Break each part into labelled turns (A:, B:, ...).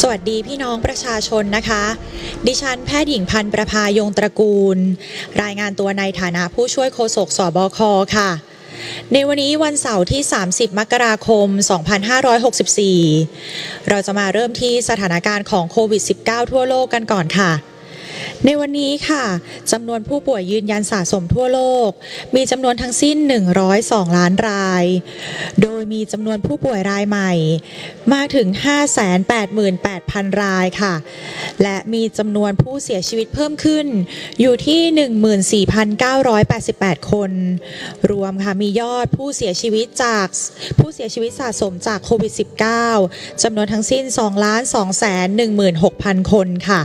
A: สวัสดีพี่น้องประชาชนนะคะ ดิฉันแพทย์หญิงพันธ์ประภายงตระกูล รายงานตัวในฐานะผู้ช่วยโฆษกสบคค่ะ ในวันนี้วันเสาร์ที่ 30 มกราคม 2564 เราจะมาเริ่มที่สถานการณ์ของโควิด -19 ทั่วโลกกันก่อนค่ะ ในวันนี้ค่ะจำนวนผู้ป่วยยืนยันสะสมทั่วโลก มีจำนวนทั้งสิ้น 102 ล้านราย โดยมีจำนวนผู้ป่วยรายใหม่ มากถึง 588,000 รายค่ะ และมีจำนวนผู้เสียชีวิตเพิ่มขึ้น อยู่ที่ 14,988 คน รวมค่ะมียอดผู้เสียชีวิตจากผู้เสียชีวิตสะสมจากโควิด -19 จำนวนทั้งสิ้น 2 2 1 6 0 0คนค่ะ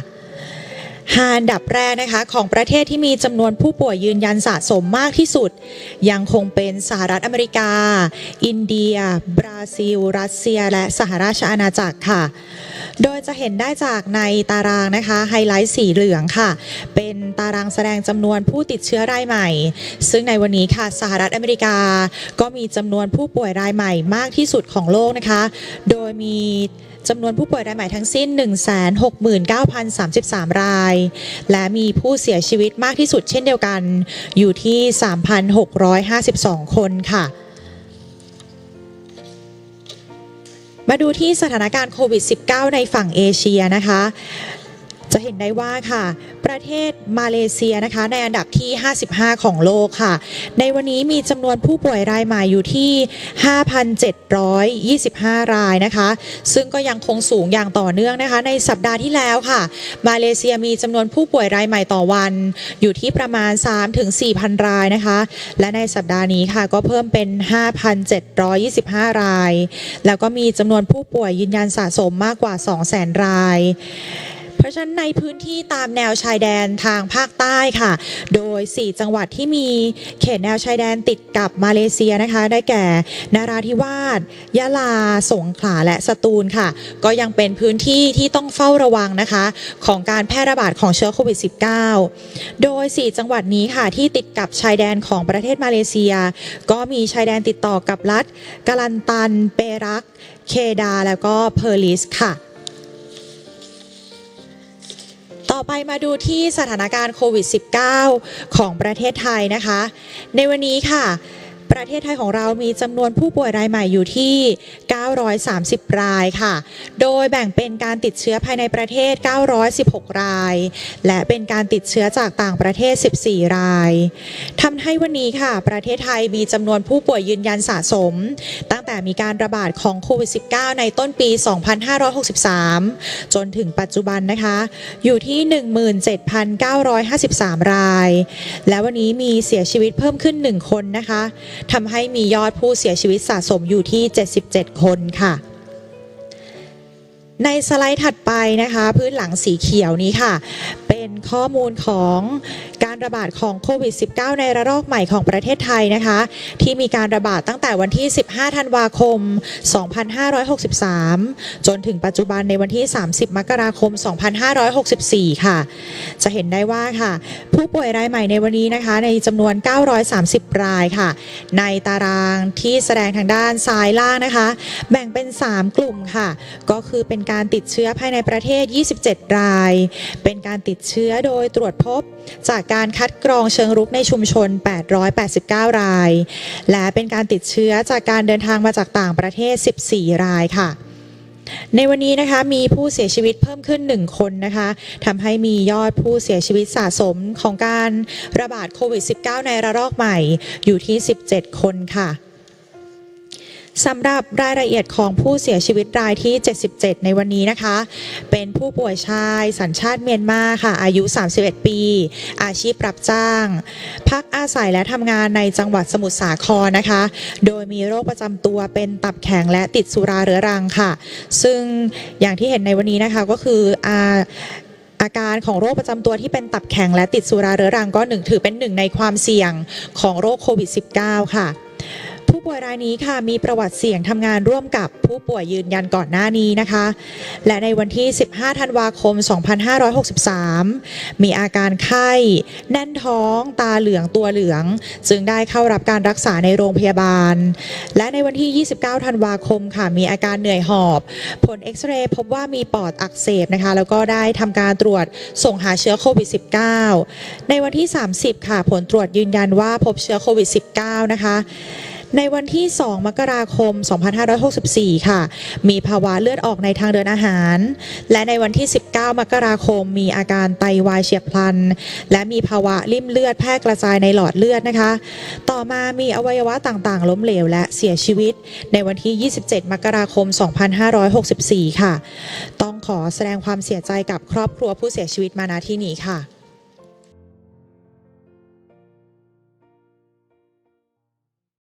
A: ห้าอันดับแรกนะคะของประเทศที่มีจำนวนผู้ป่วยยืนยันสะสมมากที่สุด ยังคงเป็นสหรัฐอเมริกา อินเดีย บราซิล รัสเซีย และสหราชอาณาจักรค่ะ โดยจะเห็นได้จากในตารางนะคะไฮไลท์สีเหลืองค่ะ เป็นตารางแสดงจำนวนผู้ติดเชื้อรายใหม่ ซึ่งในวันนี้ค่ะสหรัฐอเมริกา ก็มีจำนวนผู้ป่วยรายใหม่มากที่สุดของโลกนะคะ โดยมีจำนวนผู้ป่วยรายใหม่ทั้งสิ้น 169,033 ราย และมีผู้เสียชีวิตมากที่สุดเช่นเดียวกัน อยู่ที่ 3,652 คนค่ะ มาดูที่สถานการณ์โควิด -19 ในฝั่งเอเชียนะคะ จะเห็นได้ว่าค่ะ ประเทศมาเลเซียนะคะ ในอันดับที่ 55 ของโลกค่ะ ในวันนี้มีจำนวนผู้ป่วยรายใหม่อยู่ที่ 5,725 รายนะคะ ซึ่งก็ยังคงสูงอย่างต่อเนื่องนะคะ ในสัปดาห์ที่แล้วค่ะ มาเลเซียมีจำนวนผู้ป่วยรายใหม่ต่อวัน อยู่ที่ประมาณ 3-4,000 รายนะคะ และในสัปดาห์นี้ค่ะก็เพิ่มเป็น 5,725 ราย แล้วก็มีจำนวนผู้ป่วยยืนยันสะสมมากกว่า 200,000 รายเะฉะนั้นในพื้นที่ตามแนวชายแดนทางภาคใต้ค่ะ โดย 4 จังหวัดที่มีเขตแนวชายแดนติดกับมาเลเซียนะคะ ได้แก่ นาราธิวาส ยะลา สงขลา และสตูลค่ะ ก็ยังเป็นพื้นที่ที่ต้องเฝ้าระวังนะคะ ของการแพร่ระบาดของเชื้อโควิด -19 โดย 4 จังหวัดนี้ค่ะที่ติดกับชายแดนของประเทศมาเลเซีย ก็มีชายแดนติดต่อกับรัฐกาลันตัน เปรัก เคดา แล้วก็เพอร์ลิสค่ะ ต่อไปมาดูที่สถานการณ์โควิด -19 ของประเทศไทยนะคะ ในวันนี้ค่ะ ประเทศไทยของเรามีจำนวนผู้ป่วยรายใหม่อยู่ที่ 930 รายค่ะ โดยแบ่งเป็นการติดเชื้อภายในประเทศ 916 ราย และเป็นการติดเชื้อจากต่างประเทศ 14 รายทำให้วันนี้ค่ะ ประเทศไทยมีจำนวนผู้ป่วยยืนยันสะสม ตั้งแต่มีการระบาดของโควิด -19 ในต้นปี 2563 จนถึงปัจจุบันนะคะ อยู่ที่ 17,953 ราย และวันนี้มีเสียชีวิตเพิ่มขึ้น 1 คนนะคะทำให้มียอดผู้เสียชีวิตสะสมอยู่ที่ 77 คนค่ะในสไลด์ถัดไปนะคะ พื้นหลังสีเขียวนี้ค่ะ ข้อมูลของการระบาดของโควิด -19 ในระลอกใหม่ของประเทศไทยนะคะ ที่มีการระบาดตั้งแต่วันที่ 15 ธันวาคม 2563 จนถึงปัจจุบันในวันที่ 30 มกราคม 2564 ค่ะ จะเห็นได้ว่าค่ะ ผู้ป่วยรายใหม่ในวันนี้นะคะ ในจำนวน 930 รายค่ะ ในตารางที่แสดงทางด้านซ้ายล่างนะคะ แบ่งเป็น 3 กลุ่มค่ะ ก็คือเป็นการติดเชื้อภายในประเทศ 27 ราย เป็นการติดเชื้อื้อโดยตรวจพบจากการคัดกรองเชิงรุกในชุมชน 889 ราย และเป็นการติดเชื้อจากการเดินทางมาจากต่างประเทศ 14 รายค่ะในวันนี้นะคะมีผู้เสียชีวิตเพิ่มขึ้น 1 คนนะคะทำให้มียอดผู้เสียชีวิตสะสมของการระบาดโควิด -19 ในระลอกใหม่อยู่ที่ 17 คนค่ะ สำหรับรายละเอียดของผู้เสียชีวิตรายที่ 77 ในวันนี้นะคะ เป็นผู้ป่วยชายสัญชาติเมียนมาค่ะ อายุ 31 ปี อาชีพรับจ้าง พักอาศัยและทำงานในจังหวัดสมุทรสาครนะคะ โดยมีโรคประจำตัวเป็นตับแข็งและติดสุราเรื้อรังค่ะ ซึ่งอย่างที่เห็นในวันนี้นะคะก็คืออาอาการของโรคประจำตัวที่เป็นตับแข็งและติดสุราเรื้อรังก็หนึ่งถือเป็นหนึ่งในความเสี่ยงของโรคโควิด -19 ค่ะ ผู้ป่วยรายนี้ค่ะมีประวัติเสี่ยงทำงานร่วมกับผู้ป่วยยืนยันก่อนหน้านี้นะคะ และในวันที่ 15 ธันวาคม 2563 มีอาการไข้ แน่นท้อง ตาเหลืองตัวเหลือง จึงได้เข้ารับการรักษาในโรงพยาบาล และในวันที่ 29 ธันวาคมค่ะมีอาการเหนื่อยหอบ ผลเอ็กซเรย์พบว่ามีปอดอักเสบนะคะ แล้วก็ได้ทำการตรวจส่งหาเชื้อโควิด -19 ในวันที่ 30 ค่ะผลตรวจยืนยันว่าพบเชื้อโควิด -19 นะคะ ในวันที่ 2 มกราคม 2564 ค่ะ มีภาวะเลือดออกในทางเดินอาหาร และในวันที่ 19 มกราคม มีอาการไตวายเฉียบพลัน และมีภาวะริ่มเลือดแพร่กระจายในหลอดเลือดนะคะ ต่อมามีอวัยวะต่างๆ ล้มเหลวและเสียชีวิต ในวันที่ 27 มกราคม 2564 ค่ะ ต้องขอแสดงความเสียใจกับครอบครัวผู้เสียชีวิตมาณที่นี้ค่ะ